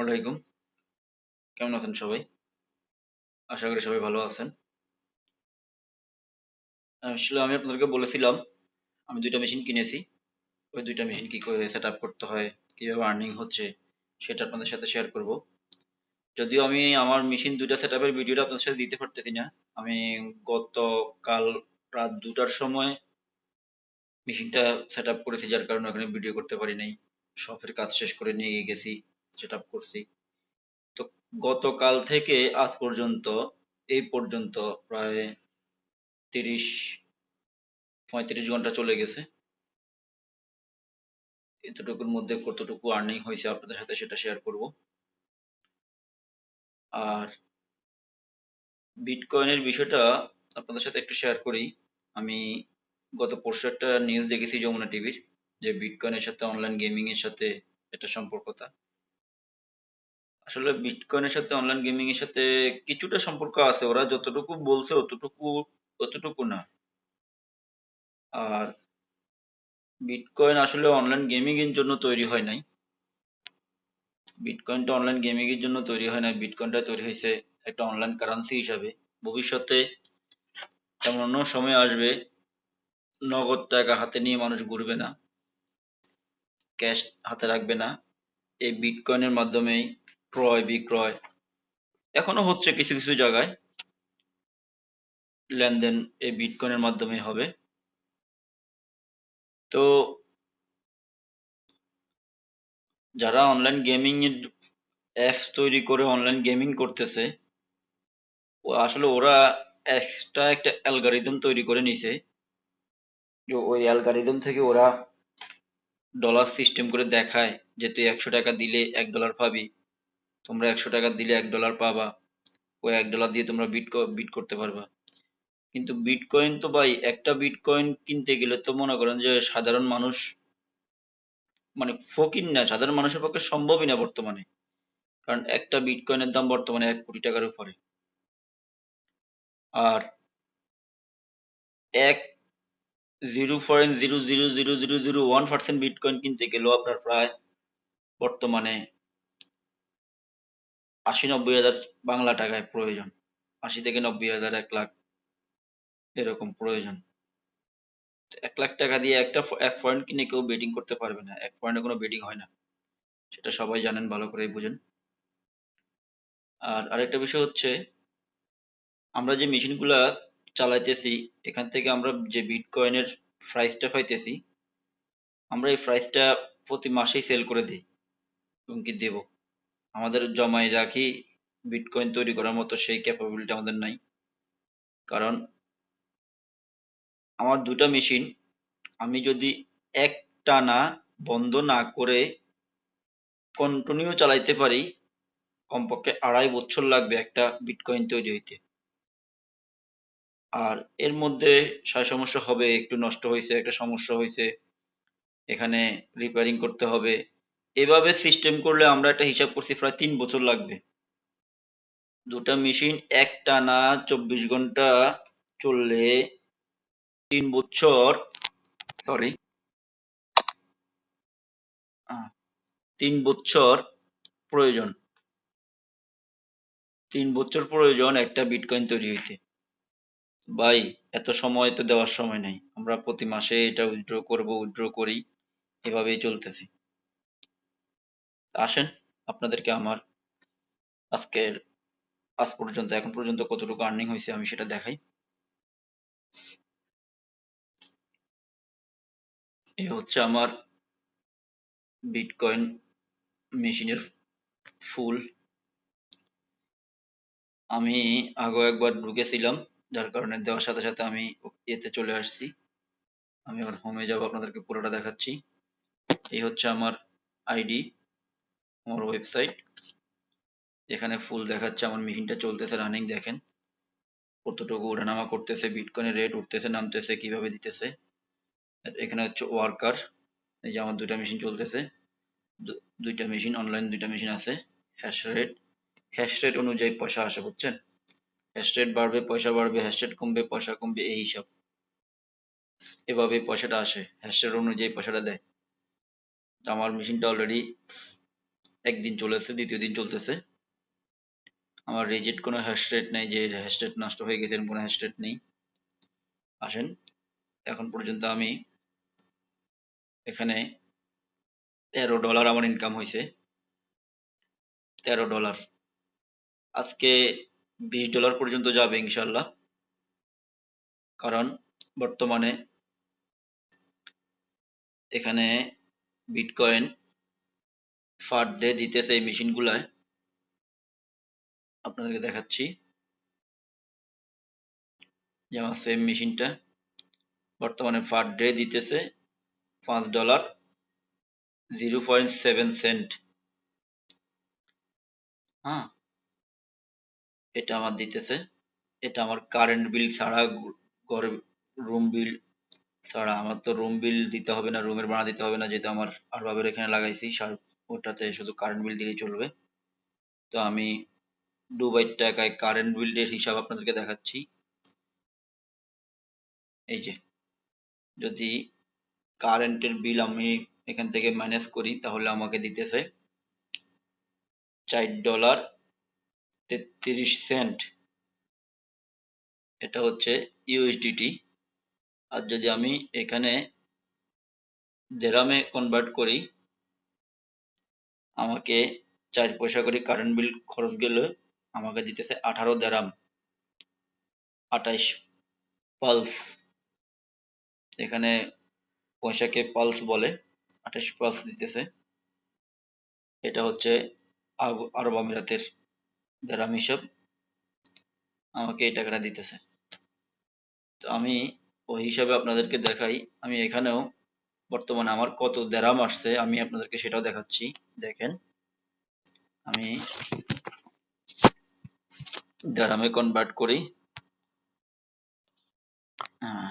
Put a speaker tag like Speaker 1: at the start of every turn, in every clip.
Speaker 1: আসসালামু আলাইকুম। কেমন আছেন সবাই? আশা করি সবাই ভালো আছেন। আমি আপনাদেরকে বলেছিলাম, আমি দুইটা মেশিন কিনেছি। ওই দুইটা মেশিন কি করে সেট করতে হয়, কীভাবে আর্নিং হচ্ছে, সেটা আপনাদের সাথে শেয়ার করব। যদিও আমি আমার মেশিন দুইটা সেট আপের ভিডিওটা আপনাদের সাথে দিতে পারতেছি না, আমি গতকাল রাত দুটার সময় মেশিনটা সেট আপ করেছি, যার কারণে ওখানে ভিডিও করতে পারি নাই। শপের কাজ শেষ করে নিয়ে গেছি। সেট আপ করছি। তো গতকাল থেকে আজ পর্যন্ত, এই পর্যন্ত প্রায় তিরিশ, পঁয়ত্রিশ ঘণ্টা চলে গেছে। এতটুকুর মধ্যে কতটুকু আর্নিং হয়েছে আপনাদের সাথে সেটা শেয়ার করব। আর বিটকয়েনের বিষয়টা আপনাদের সাথে একটু শেয়ার করি। আমি গত পরশু একটা নিউজ দেখেছি যমুনা টিভির যে বিটকয়েনের সাথে অনলাইন গেমিং এর সাথে একটা সম্পর্কতা। আসলে বিটকয়েনের সাথে অনলাইন গেমিং এর সাথে কিছুটা সম্পর্ক আছে। ওরা যতটুকু বলছে অতটুকু অতটুকু না। আর বিটকয়েন আসলে অনলাইন গেমিং এর জন্য তৈরি হয় নাই। বিটকয়েনটা অনলাইন গেমিং এর জন্য তৈরি হয় নাই। বিটকয়েনটা তৈরি হয়েছে একটা অনলাইন কারেন্সি হিসাবে। ভবিষ্যতে এমন সময় আসবে, নগদ টাকা হাতে নিয়ে মানুষ ঘুরবে না। ক্যাশ হাতে রাখবে না। এই বিটকয়েনের মাধ্যমেই ক্রয়, বিক্রয়। এখনও হচ্ছে কিছু কিছু জায়গায় লেনদেন এই বিটকয়েনের মাধ্যমে হবে। তো যারা অনলাইন গেমিং এর অ্যাপস তৈরি করে অনলাইন গেমিং করতেছে আসলে ওরা এক্সট্রা একটা অ্যালগরিদম তৈরি করে নিছে। যে ওই অ্যালগরিদম থেকে ওরা ডলার সিস্টেম করে দেখায় যে তুই একশো টাকা দিলে এক ডলার পাবি। তোমরা একশো টাকা দিলে এক ডলার পাবা ওই এক ডলার দিয়ে তোমরা বিট বিট করতে পারবা। কিন্তু বিটকয়েন তো ভাই, একটা বিটকয়েন কিনতে গেলে তো মনে করেন যে সাধারণ মানুষ মানে ফকির না, সাধারণ মানুষের পক্ষে সম্ভবই না বর্তমানে। কারণ একটা বিটকয়েনের দাম বর্তমানে এক কোটি টাকার উপরে। আর এক zero point zero zero zero zero zero one percent bitcoin কিনতে গেলেও আপনার প্রায় বর্তমানে আশি নব্বই হাজার বাংলা টাকায় প্রয়োজন। আশি থেকে নব্বই হাজার এক লাখ এরকম প্রয়োজন। এক লাখ টাকা দিয়ে একটা এক পয়েন্ট কিনে কেউ বেটিং করতে পারবে না। এক পয়েন্টে কোনো বেটিং হয় না। সেটা সবাই জানেন, ভালো করে বুঝেন। আর আরেকটা বিষয় হচ্ছে, আমরা যে মেশিনগুলা চালাইতেছি, এখান থেকে আমরা যে বিটকয়েনের প্রাইসটা পাইতেছি, আমরা এই প্রাইসটা প্রতি মাসেই সেল করে দিই এবং কি দেব। আমাদের জমাই রাখি বিটকয়েন তৈরি করার মতো সেই ক্যাপাবিলিটি আমাদের নাই। কারণ আমার দুটা মেশিন আমি যদি এক টানা বন্ধ না করে কন্টিনিউ চালাইতে পারি, কমপক্ষে আড়াই বছর লাগবে একটা বিটকয়েন তৈরি হইতে। আর এর মধ্যে সায় সমস্যা হবে, একটু নষ্ট হয়েছে একটা সমস্যা হয়েছে এখানে রিপেয়ারিং করতে হবে এভাবে সিস্টেম করলে আমরা একটা হিসাব করছি প্রায় তিন বছর লাগবে। দুটা মেশিন এক টানা চব্বিশ ঘণ্টা চললে তিন বছর সরি তিন বছর প্রয়োজন। তিন বছর প্রয়োজন একটা বিটকয়েন তৈরি হইতে। ভাই, এত সময় তো দেওয়ার সময় নেই। আমরা প্রতি মাসে এটা উইথড্র করব উইথড্র করি। এভাবেই চলতেছি। আসেন। আপনাদেরকে আমার আজকের, আজ পর্যন্ত, এখন পর্যন্ত কতটুকু আর্নিং হয়েছে আমি সেটা দেখাই। এই হচ্ছে আমার বিটকয়েন মেশিনের ফুল আমি আগেও একবার ঢুকেছিলাম, যার কারণে দেওয়ার সাথে সাথে আমি এতে চলে আসছি। আমি আবার হোমে যাব, আপনাদেরকে পুরোটা দেখাচ্ছি। এই হচ্ছে আমার আইডি আমার ওয়েবসাইট এখানে ফুল দেখাচ্ছে আমার মেশিনটা চলতেছে রানিং দেখেন। কতটুকু ওঠানামা করতেছে বিটকয়েনের রেট উঠতেছে, নামতেছে, কীভাবে দিতেছে। এখানে হচ্ছে ওয়ার্কার এই যে আমার দুইটা মেশিন চলতেছে। দুইটা মেশিন অনলাইন দুইটা মেশিন আছে হ্যাশ রেট হ্যাশ রেট অনুযায়ী পয়সা আসে, বুঝছেন? হ্যাশ রেট বাড়বে, পয়সা বাড়বে হ্যাশ রেট কমবে, পয়সা কমবে, এই হিসাব। এভাবে পয়সাটা আসে হ্যাশ রেট অনুযায়ী পয়সাটা দেয়। আমার মেশিনটা অলরেডি একদিন চলেছে, দ্বিতীয় দিন চলতেছে। আমার রিজিট কোনো হ্যাশ রেট নেই, যে হ্যাশ রেট নষ্ট হয়ে গেছে কোনো হ্যাশ রেট নেই। আসেন, এখন পর্যন্ত আমি এখানে তেরো ডলার আমার ইনকাম হয়েছে। তেরো ডলার আজকে বিশ ডলার পর্যন্ত যাবে ইনশাল্লাহ কারণ বর্তমানে এখানে বিটকয়েন ফার ডে দিতেছে এই মেশিন মেশিনগুলায়। আপনাদেরকে দেখাচ্ছি। যেমন সেম মেশিনটা। বর্তমানে ফার ডে দিতেছে পাঁচ dollar, zero point seven cent. হ্যাঁ এটা আমার দিতেছে। এটা আমার কারেন্ট বিল ছাড়া ঘর রুম বিল ছাড়া। আমার তো রুম বিল দিতে হবে না রুমের ভাড়া দিতে হবে না, যেহেতু আমার আর বাবের এখানে লাগাইছি, সার ওটাতে শুধু কারেন্ট বিল দিলেই চলবে। তো আমি দুবাই টাকায় কারেন্ট বিলের হিসাব আপনাদেরকে দেখাচ্ছি। এই যে, যদি কারেন্টের বিল আমি এখান থেকে মাইনাস করি, তাহলে আমাকে দিতেছে চার ডলার তেত্রিশ সেন্ট এটা হচ্ছে ইউএসডিটি আর যদি আমি এখানে দেরামে কনভার্ট করি আমাকে চার পয়সা করে কারেন্ট বিল খরচ গেলে, আমাকে দিতেছে আঠারো দেরাম আঠাইশ পালস এখানে পয়সাকে পালস বলে আঠাশ পালস দিতেছে। এটা হচ্ছে আরব- আরব আমিরাতের দেরাম হিসাব। আমাকে এই টাকাটা দিতেছে। তো আমি ওই হিসাবে আপনাদেরকে দেখাই। আমি এখানেও বর্তমানে আমার কত দেরাম আসছে, আমি আপনাদেরকে সেটাও দেখাচ্ছি। দেখেন, আমি দেরামে কনভার্ট করি। হ্যাঁ।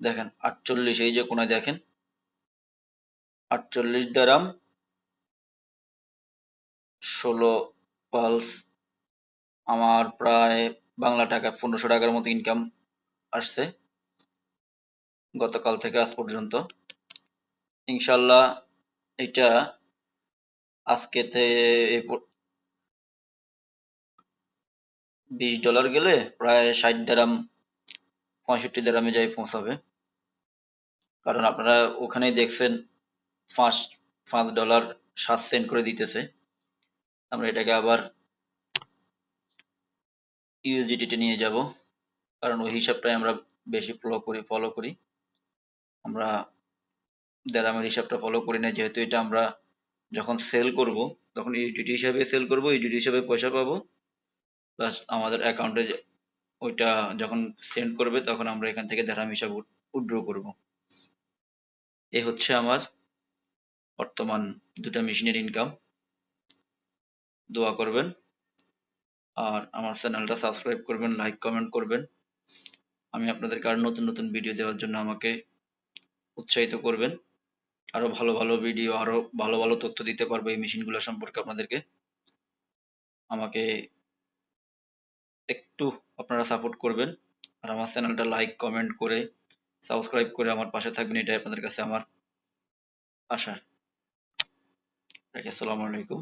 Speaker 1: দেখেন, আটচল্লিশ, এই যে কোনায় দেখেন, আটচল্লিশ দেরাম, ষোলো পালস আমার প্রায় বাংলা টাকা পনেরোশো টাকার মতো ইনকাম আসছে গতকাল থেকে আজ পর্যন্ত। ইনশাল্লাহ এটা আজকেতে বিশ ডলার গেলে প্রায় ষাট দেরাম, পঁয়ষট্টি দেরামে যাই পৌঁছাবে। কারণ আপনারা ওখানেই দেখছেন পাঁচ পাঁচ ডলার সাত সেন্ট করে দিতেছে। আমরা এটাকে আবার ইউএসডিটিতে নিয়ে যাব। কারণ ওই হিসাবটাই আমরা বেশি ফলো করি ফলো করি। আমরা দেরামের হিসাবটা ফলো করি না, যেহেতু এটা আমরা যখন সেল করব, তখন ইউডিটি হিসাবে সেল করব ইউডিটি হিসাবে পয়সা পাবো। প্লাস আমাদের অ্যাকাউন্টে ওইটা যখন সেন্ড করবে, তখন আমরা এখান থেকে দেরাম হিসাব উইথড্র করব। এ হচ্ছে আমার বর্তমান দুটা মেশিনের ইনকাম দোয়া করবেন। আর আমার চ্যানেলটা সাবস্ক্রাইব করবেন লাইক কমেন্ট করবেন। আমি আপনাদেরকে আরও নতুন নতুন ভিডিও দেওয়ার জন্য আমাকে উৎসাহিত করবেন। আরও ভালো ভালো ভিডিও আরও ভালো ভালো তথ্য দিতে পারব এই মেশিনগুলো সম্পর্কে আপনাদেরকে। আমাকে একটু আপনারা সাপোর্ট করবেন। আর আমার চ্যানেলটা লাইক কমেন্ট করে সাবস্ক্রাইব করে আমার পাশে থাকবেন, এটাই আপনাদের কাছে আমার আশা। আসসালামু আলাইকুম।